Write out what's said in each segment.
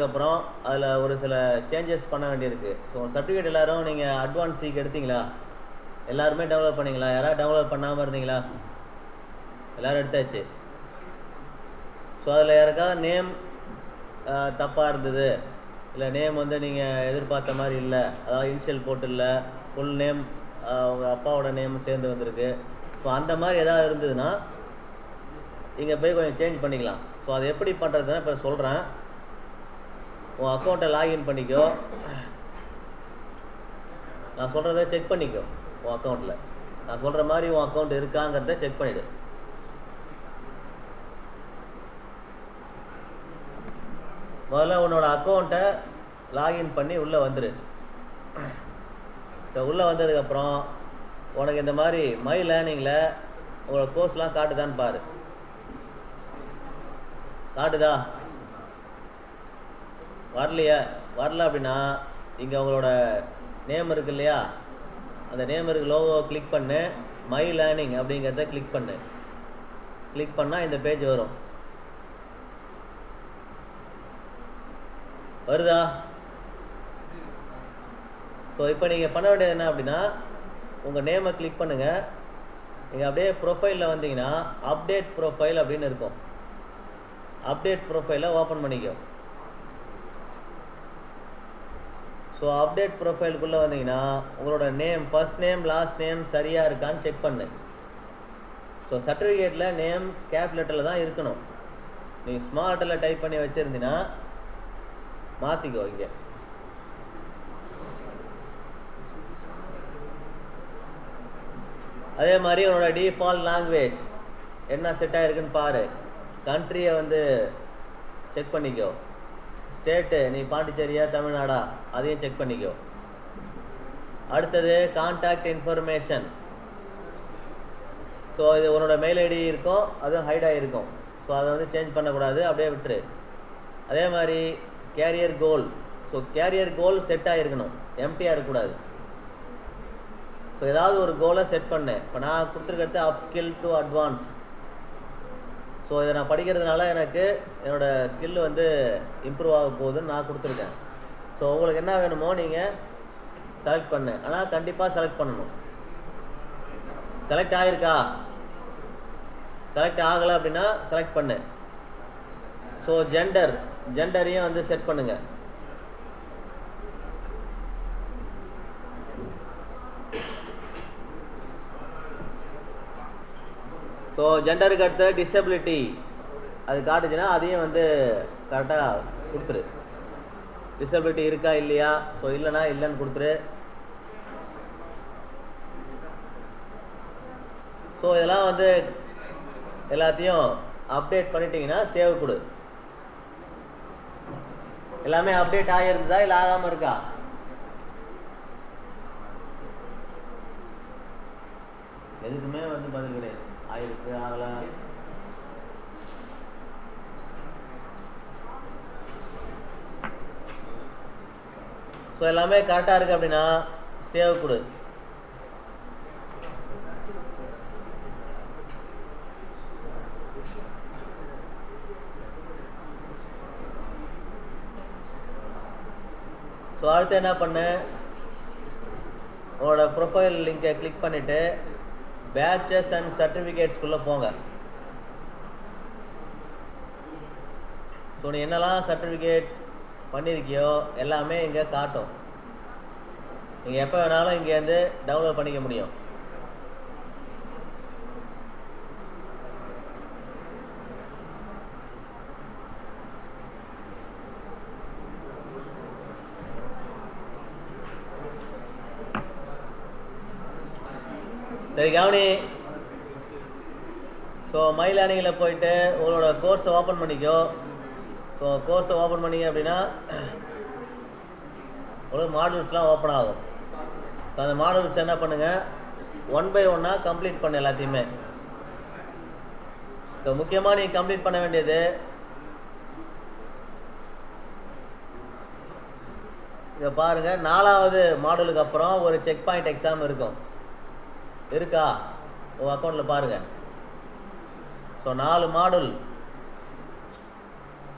அதுக்கப்புறம் அதில் ஒரு சில சேஞ்சஸ் பண்ண வேண்டியிருக்கு. ஸோ சர்டிஃபிகேட் எல்லாரும் நீங்கள் அட்வான்ஸ் சீக் எடுத்தீங்களா? எல்லாருமே டவுன்லோட் பண்ணிங்களா? யாராவது டவுன்லோட் பண்ணாமல் இருந்தீங்களா? எல்லோரும் எடுத்தாச்சு. ஸோ அதில் யாருக்காவது நேம் தப்பாக இருந்தது. இல்லை நேம் வந்து நீங்கள் எதிர்பார்த்த மாதிரி இல்லை. அதாவது இனிஷியல் போட்டு இல்லை. ஃபுல் நேம் உங்கள் அப்பாவோட நேம் சேர்ந்து வந்திருக்கு. ஸோ அந்த மாதிரி எதாவது இருந்ததுன்னா இங்கே போய் கொஞ்சம் சேஞ்ச் பண்ணிக்கலாம். ஸோ அதை எப்படி பண்ணுறதுன்னு இப்போ சொல்கிறேன் உன் அக்கௌண்ட்டை லாகின் பண்ணிக்கோ. நான் சொல்கிறத செக் பண்ணிக்கோ உன் அக்கௌண்ட்டில் நான் சொல்கிற மாதிரி உன் அக்கௌண்ட் இருக்காங்கிறத செக் பண்ணிவிடு முதல்ல உன்னோட அக்கௌண்ட்டை லாகின் பண்ணி உள்ளே வந்துடு ஸோ உள்ளே வந்ததுக்கப்புறம் உனக்கு இந்த மாதிரி மை லேர்னிங்கில் உங்களோட கோர்ஸ்லாம் காட்டுதான்னு பாரு. காட்டுதா? வரலையா வரல அப்படின்னா இங்கே உங்களோட நேம் இருக்கு இல்லையா? அந்த நேம் இருக்கு லோகோ கிளிக் பண்ணு மை லேர்னிங் அப்படிங்கிறத கிளிக் பண்ணு. கிளிக் பண்ணால் இந்த பேஜ் வரும். வருதா? ஸோ இப்போ நீங்கள் பண்ண வேண்டியது என்ன அப்படின்னா உங்கள் நேமை கிளிக் பண்ணுங்கள் நீங்கள் அப்படியே ப்ரொஃபைலில் வந்தீங்கன்னா அப்டேட் ப்ரொஃபைல் அப்படின்னு இருக்கும். அப்டேட் ப்ரொஃபைலை ஓப்பன் பண்ணிக்கோ. ஸோ அப்டேட் ப்ரொஃபைலுக்குள்ளே வந்தீங்கன்னா உங்களோட name first name last name சரியாக இருக்கான்னு செக் பண்ணு. ஸோ சர்டிஃபிகேட்டில் நேம் கேப் லெட்டரில் தான் இருக்கணும். நீ ஸ்மார்ட்டில் டைப் பண்ணி வச்சுருந்தீங்கன்னா மாற்றிக்கோ இங்கே. அதே மாதிரி உன்னோட டிஃபால்ட் லாங்குவேஜ் என்ன செட் ஆகிருக்குன்னு பாரு. கண்ட்ரியை வந்து செக் பண்ணிக்கோ. ஸ்டேட்டு நீ பாண்டிச்சேரியா தமிழ்நாடா? அதையும் செக் பண்ணிக்கோ. அடுத்தது கான்டாக்ட் இன்ஃபர்மேஷன் ஸோ இது உன்னோட மெயில் ஐடி இருக்கும் அதுவும் ஹைட் ஆகிருக்கும் ஸோ அதை வந்து சேஞ்ச் பண்ணக்கூடாது அப்படியே விட்டுரு. அதே மாதிரி career goal so career goal set ஆகிருக்கணும் எம்டியாக இருக்கக்கூடாது. ஸோ ஏதாவது ஒரு கோலை செட் பண்ணேன் இப்போ நான் கொடுத்துருக்கிறது upskill to advance so இதை நான் படிக்கிறதுனால எனக்கு என்னோட ஸ்கில் வந்து இம்ப்ரூவ் ஆக போகுதுன்னு நான் கொடுத்துருக்கேன். ஸோ உங்களுக்கு என்ன வேணுமோ நீங்கள் செலக்ட் பண்ணு. ஆனால் கண்டிப்பாக செலக்ட் பண்ணணும். செலக்ட் ஆகிருக்கா செலக்ட் ஆகலை அப்படின்னா செலக்ட் பண்ணு. ஸோ ஜெண்டர் ஜெண்டரையும் வந்து செட் பண்ணுங்கள் ஸோ ஜெண்டருக்கு அடுத்த டிசபிலிட்டி அது காட்டுச்சுன்னா அதையும் வந்து கரெக்டாக கொடுத்துரு. டிசபிலிட்டி இருக்கா இல்லையா? ஸோ இல்லைனா இல்லைன்னு கொடுத்துரு. ஸோ இதெல்லாம் வந்து எல்லாத்தையும் அப்டேட் பண்ணிட்டீங்கன்னா சேவ் கொடு. எல்லாமே அப்டேட் ஆகியிருந்ததா இல்லை ஆகாமல் இருக்கா? எதுக்குமே வந்து பதில் கிடையாது. ஆயிருக்கு ஆகல ஸோ எல்லாமே கரெக்டாக இருக்கு அப்படின்னா சேவ் கொடு. ஸோ அடுத்து என்ன பண்ணு? உங்களோட ப்ரொஃபைல் லிங்கை கிளிக் பண்ணிவிட்டு பேட்சஸ் அண்ட் சர்டிஃபிகேட்ஸ்குள்ளே போங்க. ஸோ நீ என்னெல்லாம் சர்டிஃபிகேட் பண்ணியிருக்கியோ எல்லாமே இங்கே காட்டும். நீங்கள் எப்போ வேணாலும் இங்கேருந்து டவுன்லோட் பண்ணிக்க முடியும். சரி கவனி. ஸோ மயிலானியில் போயிட்டு உங்களோட கோர்ஸை ஓப்பன் பண்ணிக்கோ. ஸோ கோர்ஸை ஓப்பன் பண்ணீங்க அப்படின்னா உங்களுக்கு மாடல்ஸ்லாம் ஓப்பன் ஆகும். ஸோ அந்த மாடல்ஸ் என்ன பண்ணுங்கள் ஒன் பை ஒன்னாக கம்ப்ளீட் பண்ணு எல்லாத்தையுமே. ஸோ முக்கியமாக நீங்கள் கம்ப்ளீட் பண்ண வேண்டியது இங்கே பாருங்கள் நாலாவது மாடலுக்கு அப்புறம் ஒரு செக் பாயிண்ட் எக்ஸாம் இருக்கும். இருக்கா? உங்கள் அக்கௌண்ட்டில் பாருங்கள் ஸோ நாலு மாடுல்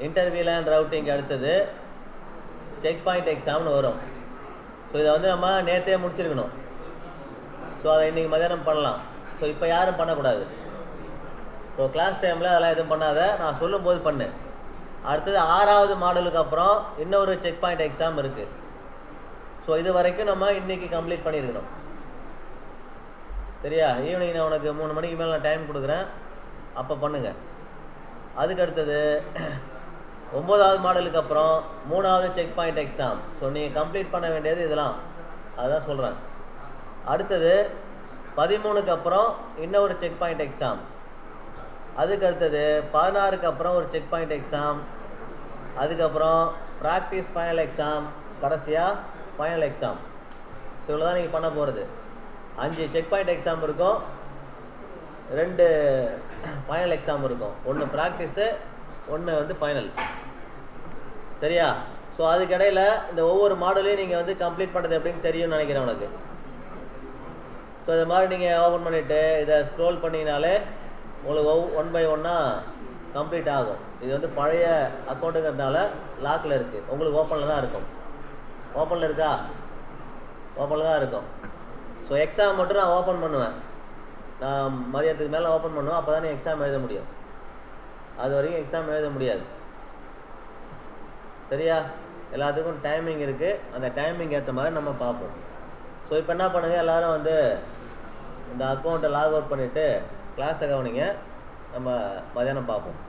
இன்டர்வியூ அண்ட் ரவுட்டிங் அடுத்தது. செக் பாயிண்ட் எக்ஸாம்னு வரும். ஸோ இதை வந்து நம்ம நேற்றே முடிச்சிருக்கணும். ஸோ அதை இன்றைக்கி மதியானம் பண்ணலாம். ஸோ இப்போ யாரும் பண்ணக்கூடாது. ஸோ கிளாஸ் டைமில் அதெல்லாம் எதுவும் பண்ணாத. நான் சொல்லும்போது பண்ணு. அடுத்தது ஆறாவது மாடலுக்கு அப்புறம் இன்னொரு செக் பாயிண்ட் எக்ஸாம் இருக்குது ஸோ இது வரைக்கும் நம்ம இன்னைக்கு கம்ப்ளீட் பண்ணியிருக்கணும். சரியா? ஈவினிங் நான் உனக்கு மூணு மணிக்கு மேலே நான் டைம் கொடுக்குறேன். அப்போ பண்ணுங்கள் அதுக்கு அடுத்தது ஒம்போதாவது மாடலுக்கு அப்புறம் மூணாவது செக் பாயிண்ட் எக்ஸாம் ஸோ நீங்கள் கம்ப்ளீட் பண்ண வேண்டியது இதெல்லாம். அதுதான் சொல்கிறேன் அடுத்தது பதிமூணுக்கு அப்புறம் இன்னொரு செக் பாயிண்ட் எக்ஸாம் அதுக்கு அடுத்தது பதினாறுக்கு அப்புறம் ஒரு செக் பாயிண்ட் எக்ஸாம் அதுக்கப்புறம் ப்ராக்டிஸ் ஃபைனல் எக்ஸாம் கடைசியாக ஃபைனல் எக்ஸாம் ஸோ இவ்வளோ தான் நீங்கள் பண்ண போகிறது அஞ்சு செக் பாயிண்ட் எக்ஸாம் இருக்கும். ரெண்டு ஃபைனல் எக்ஸாம் இருக்கும். ஒன்று ப்ராக்டிஸு ஒன்று வந்து ஃபைனல் சரியா? ஸோ அதுக்கிடையில் இந்த ஒவ்வொரு மாடலையும் நீங்கள் வந்து கம்ப்ளீட் பண்ணுறது எப்படின்னு தெரியும்னு நினைக்கிறேன் உனக்கு. ஸோ இது மாதிரி நீங்கள் ஓப்பன் பண்ணிவிட்டு இதை ஸ்க்ரோல் பண்ணிங்கனாலே உங்களுக்கு ஒவ் ஒன் பை ஒன்னாக கம்ப்ளீட் ஆகும். இது வந்து பழைய அக்கௌண்ட்டுங்கிறதுனால லாக்கில் இருக்குது உங்களுக்கு ஓப்பனில் தான் இருக்கும். ஓப்பனில் இருக்கா? ஓப்பனில் தான் இருக்கும். ஸோ எக்ஸாம் மட்டும் நான் ஓப்பன் பண்ணுவேன். நான் மதியத்துக்கு மேலே ஓப்பன் பண்ணுவேன். அப்போ தான் எக்ஸாம் எழுத முடியும். அது வரைக்கும் எக்ஸாம் எழுத முடியாது. சரியா? எல்லாத்துக்கும் டைமிங் இருக்குது அந்த டைமிங் ஏற்ற மாதிரி நம்ம பார்ப்போம். ஸோ இப்போ என்ன பண்ணுங்கள் எல்லோரும் வந்து இந்த அக்கௌண்ட்டை லாக் அவுட் பண்ணிவிட்டு கிளாஸை கவனிங்க. நம்ம மதியானம் பார்ப்போம்.